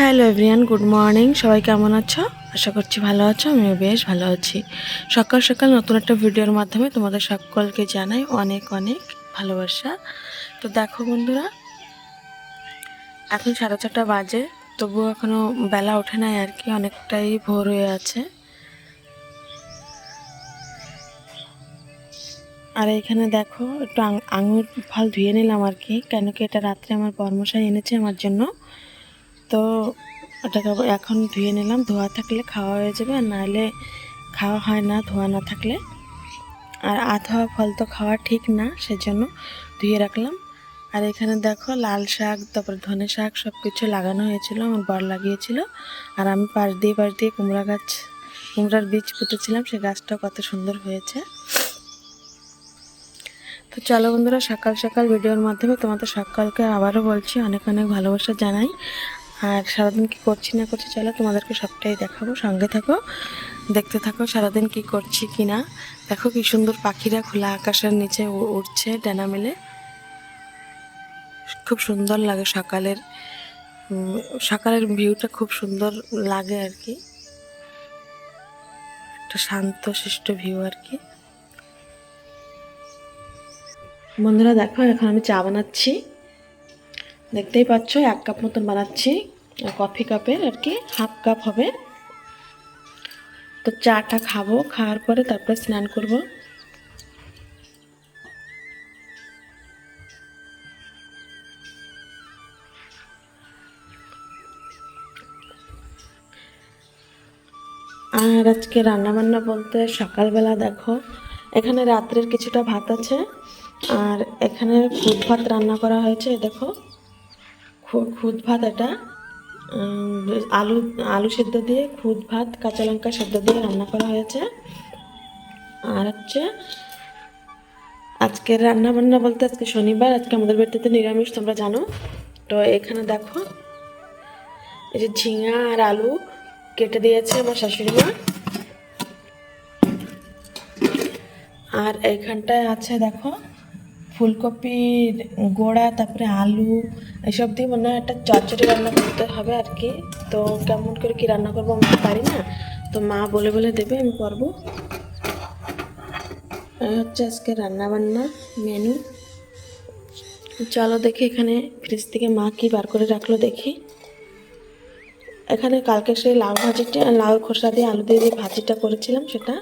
Hello everyone, good morning. সবাই কেমন আছো? আশা করছি ভালো আছো, আমিও বেশ ভালো আছি। সকাল সকাল নতুন একটা ভিডিওর মাধ্যমে তোমাদের সকলকে জানাই অনেক অনেক ভালোবাসা। তো দেখো বন্ধুরা, এখন সাড়ে চারটা বাজে, তবুও এখনও বেলা ওঠে নাই আর কি, অনেকটাই ভোর হয়ে আছে। আর এখানে দেখো, একটু আঙুর ফল ধুয়ে নিলাম আর কি, কেন কি এটা রাত্রে আমার বর্মশাই এনেছে আমার জন্য। তো ওটাকে এখন ধুয়ে নিলাম। ধোয়া থাকলে খাওয়া হয়ে যাবে, আর নাহলে খাওয়া হয় না, ধোয়া না থাকলে। আর আধোয়া ফল তো খাওয়া ঠিক না, সেজন্য ধুয়ে রাখলাম। আর এখানে দেখো লাল শাক, তারপর ধনে শাক সব কিছু লাগানো হয়েছিল, আমার বর লাগিয়েছিল। আর আমি পাশ দিয়ে পাশ দিয়ে কুমড়া গাছ, কুমড়ার বীজ পুঁতেছিলাম, সে গাছটা কত সুন্দর হয়েছে। তো চলো বন্ধুরা, সকাল সকাল ভিডিওর মাধ্যমে তোমাদের সকালকে আবারও বলছি, অনেক অনেক ভালোবাসা জানাই। আর সারাদিন কি করছি না করছি চলো তোমাদেরকে সবটাই দেখাবো, সঙ্গে থাকো, দেখতে থাকো সারাদিন কি করছি কি না। দেখো কি সুন্দর পাখিরা খোলা আকাশের নিচে উ- উড়ছে ডানা মেলে। খুব সুন্দর লাগে সকালের সকালের ভিউটা খুব সুন্দর লাগে আর কি। একটা শান্ত শিষ্ট ভিউ আর কি। বন্ধুরা দেখো, এখন আমি চা বানাচ্ছি। দেখতেই পাচ্ছ, এক কাপ মতন বানাচ্ছি কফি কাপের আর কি, হাফ কাপ হবে। তো চাটা খাব, খাওয়ার পরে তারপরে স্নান করব। আর আজকে রান্না বান্না বলতে সকালবেলা দেখো, এখানে রাত্রের কিছুটা ভাত আছে, আর এখানে খুদ ভাত রান্না করা হয়েছে, দেখো। খুদ ভাত এটা আলু আলু সেদ্ধ দিয়ে, খুদ ভাত, কাঁচা লঙ্কা সেদ্ধ দিয়ে রান্না করা হয়েছে। আর হচ্ছে আজকে রান্না বান্না বলতে আজকে শনিবার, আজকে আমাদের বাড়িতে নিরামিষ, তোমরা জানো। তো এখানে দেখো, এই যে ঝিঙা আর আলু কেটে দিয়েছে আমার শাশুড়ি মা আর এইখানটায় আছে, দেখো ফুলকপির গোড়া, তারপরে আলু, এসব দিয়ে মনে হয় একটা চচ্চড়ি রান্না করতে হবে আর কি। তো কেমন করে কি রান্না করব আমি পারি না। তো মা বলে বলে দেবে, আমি এই হচ্ছে আজকে রান্না বান্না মেনু চলো দেখি এখানে ফ্রিজ থেকে মা কি বার করে রাখল দেখি। এখানে কালকে সেই লাউ ভাজিটা লাউ খোসা দিয়ে আলু দিয়ে যে ভাজিটা করেছিলাম সেটা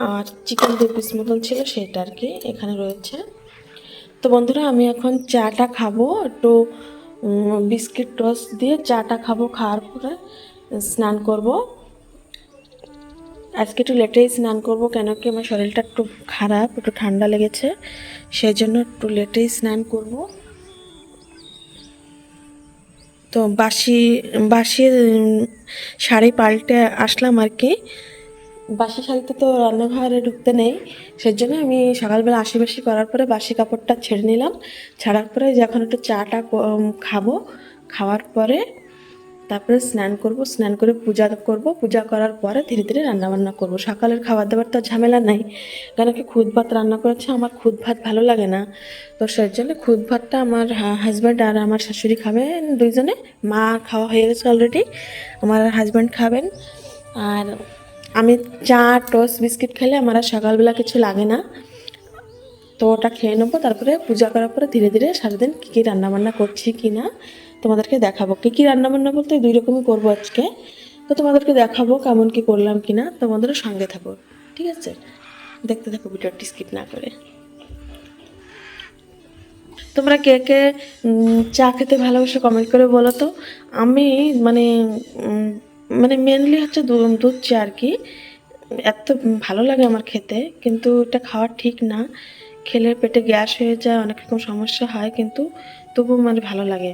আর চিকেন দু পিস মতন ছিল সেটা আর কি এখানে রয়েছে। তো বন্ধুরা, আমি এখন চাটা খাব, একটু বিস্কিট টোস্ট দিয়ে চাটা খাব, খাওয়ার পরে স্নান করব। আজকে একটু লেটেই স্নান করব, কেন কি আমার শরীরটা একটু খারাপ, একটু ঠান্ডা লেগেছে, সেই জন্য একটু লেটেই স্নান করব। তো বাসি বাসি শাড়ি পাল্টে আসলাম আর কি। বাসি শাড়িতে তো রান্নাঘরে ঢুকতে নেই, সেজন্য আমি সকালবেলা আশিবাসি করার পরে বাসি কাপড়টা ছেড়ে নিলাম। ছাড়ার পরে যখন একটু চাটা খাব, খাওয়ার পরে তারপরে স্নান করব। স্নান করে পূজা করব। পূজা করার পরে ধীরে ধীরে রান্নাবান্না করব। সকালের খাবার দাবার তো ঝামেলা নাই কেন কি খুদ ভাত রান্না করেছে, আমার খুদ ভাত ভালো লাগে না। তো সেই জন্য খুদ ভাতটা আমার হাজব্যান্ড আর আমার শাশুড়ি খাবেন দুইজনে। মা খাওয়া হয়ে গেছে অলরেডি আমার হাজব্যান্ড খাবেন। আর আমি চা টোস্ট বিস্কিট খেলে আমার আর সকালবেলা কিছু লাগে না, তো ওটা খেয়ে নেব, তারপরে পূজা করার পরে ধীরে ধীরে সারাদিন কী কী রান্নাবান্না করছি কি না তোমাদেরকে দেখাবো। কী কী রান্নাবান্না বলতে দুই রকমই করব আজকে, তো তোমাদেরকে দেখাবো কেমন কি করলাম কি না তোমাদের সঙ্গে থাকো, ঠিক আছে? দেখতে থাকো ভিডিওটি স্কিপ না করে। তোমরা কে কে চা খেতে ভালোবাসো কমেন্ট করে বলো তো। আমি মানে মানে মেনলি হচ্ছে দুধ চা আর কি, এত ভালো লাগে আমার খেতে, কিন্তু এটা খাওয়া ঠিক না। খেলে পেটে গ্যাস হয়ে যায়, অনেক রকম সমস্যা হয়, কিন্তু তবু মানে ভালো লাগে।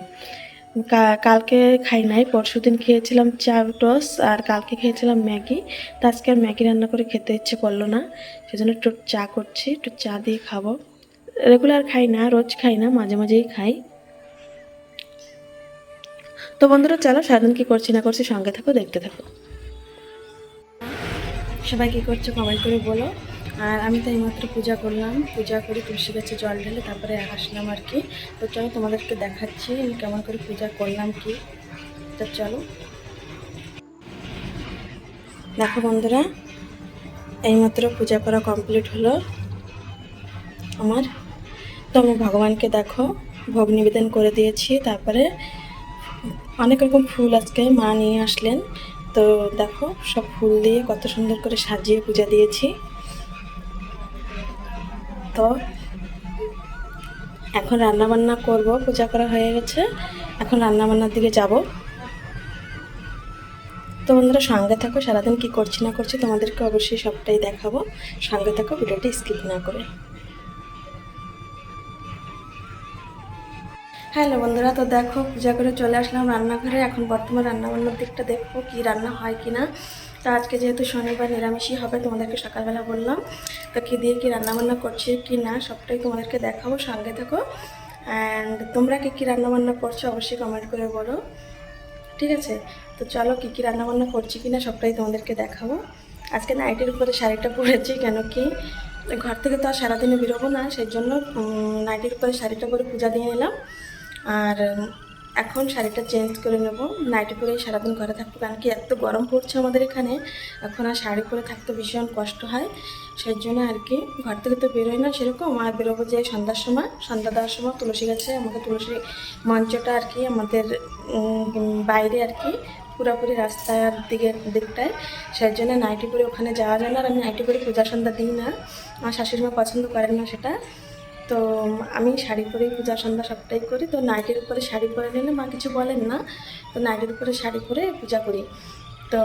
কালকে খাই নাই, পরশু দিন খেয়েছিলাম চা টোস, আর কালকে খেয়েছিলাম ম্যাগি। তো আজকে আর ম্যাগি রান্না করে খেতে ইচ্ছে করল না, সেজন্য একটু চা করছি, একটু চা দিয়ে খাব। রেগুলার খাই না, রোজ খাই না, মাঝে মাঝেই খাই। তো বন্ধুরা, চলো সারাদিন কি করছি না করছি সঙ্গে থাকো, দেখতে থাকো। সবাই কী করছ কমেন্ট করে বলো। আর আমি তো এইমাত্র পূজা করলাম। পূজা করে তুলসী গাছে জল ঢেলে তারপরে আসলাম আর কি। তো চলো তোমাদেরকে দেখাচ্ছি আমি কেমন করে পূজা করলাম কি। তো চলো। দেখো বন্ধুরা, এইমাত্র পূজা করা কমপ্লিট হলো। আমার। তো আমি ভগবানকে দেখো, ভোগ নিবেদন করে দিয়েছি। তারপরে অনেক রকম ফুল আজকে মা নিয়ে আসলেন। তো দেখো, সব ফুল দিয়ে কত সুন্দর করে সাজিয়ে পূজা দিয়েছি। তো এখন রান্না বান্না করব, পূজা করা হয়ে গেছে। এখন রান্না বান্নার দিকে যাব। তো বন্ধুরা, সঙ্গে থাকো, সারাদিন কি করছি না করছি তোমাদেরকে অবশ্যই সবটাই দেখাবো। সঙ্গে থাকো, ভিডিওটি স্কিপ না করে। হ্যালো বন্ধুরা, তো দেখো, পূজা করে চলে আসলাম রান্নাঘরে। এখন বর্তমান রান্নাবান্নার দিকটা দেখব কি রান্না হয় কি না তো আজকে যেহেতু শনিবার, নিরামিষই হবে, তোমাদেরকে সকালবেলা বললাম। তো কী দিয়ে কী রান্নাবান্না করছি কি না সবটাই তোমাদেরকে দেখাবো, সঙ্গে থাকো। অ্যান্ড তোমরা কী কী রান্নাবান্না করছ, অবশ্যই কমেন্ট করে বলো। ঠিক আছে? তো চলো, কী কী রান্নাবান্না করছি কি না সবটাই তোমাদেরকে দেখাবো। আজকে নাইটের উপরে শাড়িটা পরেছি, কেন কি? ঘর থেকে তো আর সারাদিনে বেরোবো না, সেই জন্য নাইটের উপরে শাড়িটা পরে পূজা দিয়ে নিলাম আর এখন শাড়িটা চেঞ্জ করে নেব। নাইটি পরেই সারাদিন ঘরে থাকব কারণ কি এত গরম পড়ছে আমাদের এখানে। এখন আর শাড়ি পরে থাকতে ভীষণ কষ্ট হয়। সেই জন্য আর কি, ঘর থেকে তো বেরোয় না সেরকম, আর বেরোবো যে সন্ধ্যার সময়। সন্ধ্যা দেওয়ার সময় তুলসী গাছে আমাকে তুলসী মঞ্চটা আর কি আমাদের বাইরে আর কি, পুরোপুরি রাস্তার দিকে, দিকটায়। সেই জন্য নাইটি পরে ওখানে যাওয়া যায় না, আর আমি নাইটি পরে পূজা সন্ধ্যা দিই না। আমার শাশুড়ি মা পছন্দ করেন না সেটা। তো আমি শাড়ি পরেই পূজা সন্ধ্যা সবটাই করি। তো নাইটের উপরে শাড়ি পরে নিলে মা কিছু বলেন না। তো নাইটের উপরে শাড়ি পরে পূজা করি। তো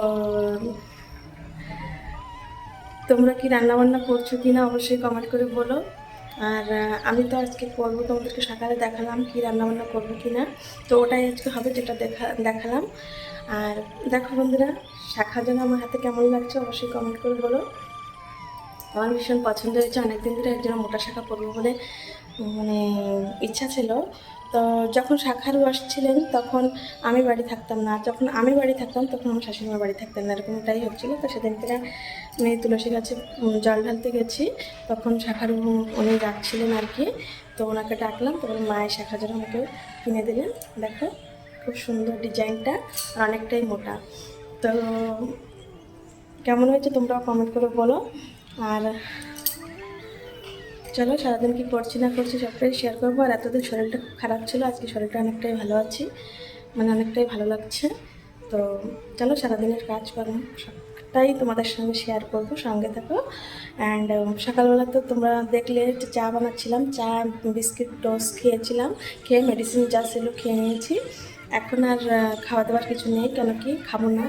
তোমরা কি রান্নাবান্না করছ কি না অবশ্যই কমেন্ট করে বলো। আর আমি তো আজকে করব তোমাদেরকে সকালে দেখালাম কি রান্নাবান্না করব কি না তো ওটাই আজকে হবে যেটা দেখা, দেখালাম। আর দেখো বন্ধুরা শাখা যেন আমার হাতে কেমন লাগছে অবশ্যই কমেন্ট করে বলো। আমার ভীষণ পছন্দ হয়েছে, অনেকদিন ধরে একজন মোটা শাখা পরবো বলে মানে ইচ্ছা ছিল। তো যখন শাখার আসছিলেন, তখন আমি বাড়ি থাকতাম না। যখন আমি বাড়ি থাকতাম, তখন আমার শাশুড়ি মা বাড়ি থাকতেন না, এরকমটাই হচ্ছিল। তো সেদিন থেকে আমি তুলসী গাছে জল ঢালতে গেছি। তখন শাখার উনি যাচ্ছিলেন আর কি, তো ওনাকে ডাকলাম। তখন মায়ের শাখা যেন আমাকে কিনে দিলেন। দেখো, খুব সুন্দর ডিজাইনটা, আর অনেকটাই মোটা। তো কেমন হয়েছে তোমরাও কমেন্ট করে বলো। আর চলো, সারাদিন কি করছি না করছি সবটাই শেয়ার করব। আর এতদিন শরীরটা খুব খারাপ ছিল, আজকে শরীরটা অনেকটাই ভালো আছি মানে অনেকটাই ভালো লাগছে। তো চলো, সারাদিনের কাজ কাজকর্ম সবটাই তোমাদের সঙ্গে শেয়ার করব, সঙ্গে থাকো। অ্যান্ড সকালবেলা তো তোমরা দেখলে চা বানাচ্ছিলাম, চা, বিস্কিট টোস্ট খেয়েছিলাম, খেয়ে মেডিসিন যা ছিল খেয়ে নিয়েছি। এখন আর খাওয়া দাওয়ার কিছু নেই, কেন কি? খাব না,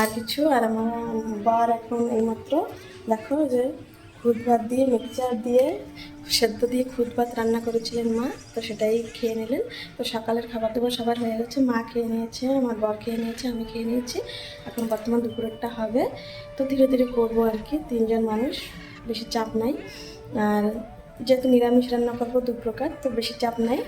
আর কিছু। আর আমার বর এখন এইমাত্র দেখো যে খুদ ভাত দিয়ে, মিক্সচার দিয়ে, সেদ্ধ দিয়ে খুদ ভাত রান্না করেছিলেন মা, তো সেটাই খেয়ে নিলেন। তো সকালের খাবার দাবার সবার হয়ে গেছে। মা খেয়ে নিয়েছে, আমার বর খেয়ে নিয়েছে, আমি খেয়ে নিয়েছি। এখন বর্তমান দুপুরেরটা হবে। তো ধীরে ধীরে করব আর কি। তিনজন মানুষ, বেশি চাপ নাই। আর যেহেতু নিরামিষ রান্না করব দু প্রকার তো বেশি চাপ নাই।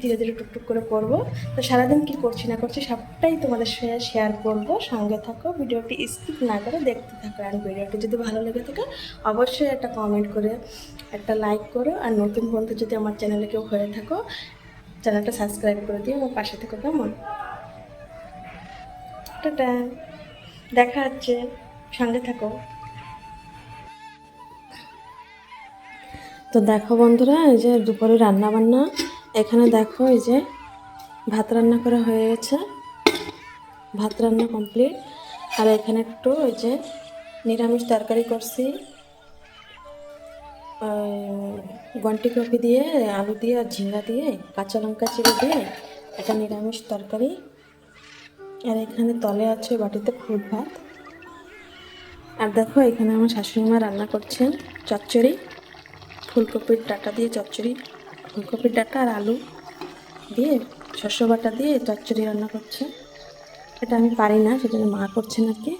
ধীরে ধীরে টুকটুক করে করব। তো সারাদিন কি করছি না করছি সবটাই তোমাদের সঙ্গে শেয়ার করব। সঙ্গে থাকো, ভিডিওটি স্কিপ না করে দেখতে থাকো আর ভিডিওটি যদি ভালো লেগে থাকে, অবশ্যই একটা কমেন্ট করে, একটা লাইক করো। আর নতুন বন্ধু যদি আমার চ্যানেলে কেউ হয়ে থাকো চ্যানেলটা সাবস্ক্রাইব করে দিও, আমার পাশে থেকো কেমন? দেখা হচ্ছে। সঙ্গে থাকো। তো দেখো বন্ধুরা, এই যে দুপুরে রান্না বান্না এখানে দেখো এই যে ভাত রান্না করা হয়ে গেছে। ভাত রান্না কমপ্লিট আর এখানে একটু ওই যে নিরামিষ তরকারি করছি। গন্টি কপি দিয়ে, আলু দিয়ে আর ঝিঙ্গা দিয়ে, কাঁচা লঙ্কা চিড়ে দিয়ে একটা নিরামিষ তরকারি। আর এখানে তলে আছে বাটিতে ফুট ভাত। আর দেখো এখানে আমার শাশুড়ি মা রান্না করছেন চচ্চড়ি। ফুলকপির ডাটা দিয়ে চচ্চড়ি। ফুলকপির ডাটা আর আলু দিয়ে শস্য বাটা দিয়ে চচ্চড়ি রান্না করছে। এটা আমি পারি না, সেজন্য মা করছেন আর কি।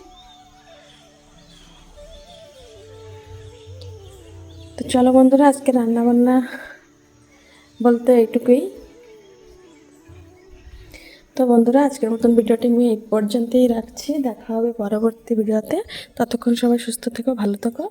তো চলো বন্ধুরা, আজকে রান্না বান্না বলতে এইটুকুই। তো বন্ধুরা, আজকের মতন ভিডিওটি আমি এই পর্যন্তই রাখছি। দেখা হবে পরবর্তী ভিডিওতে। ততক্ষণ সবাই সুস্থ থেকো, ভালো থেকো।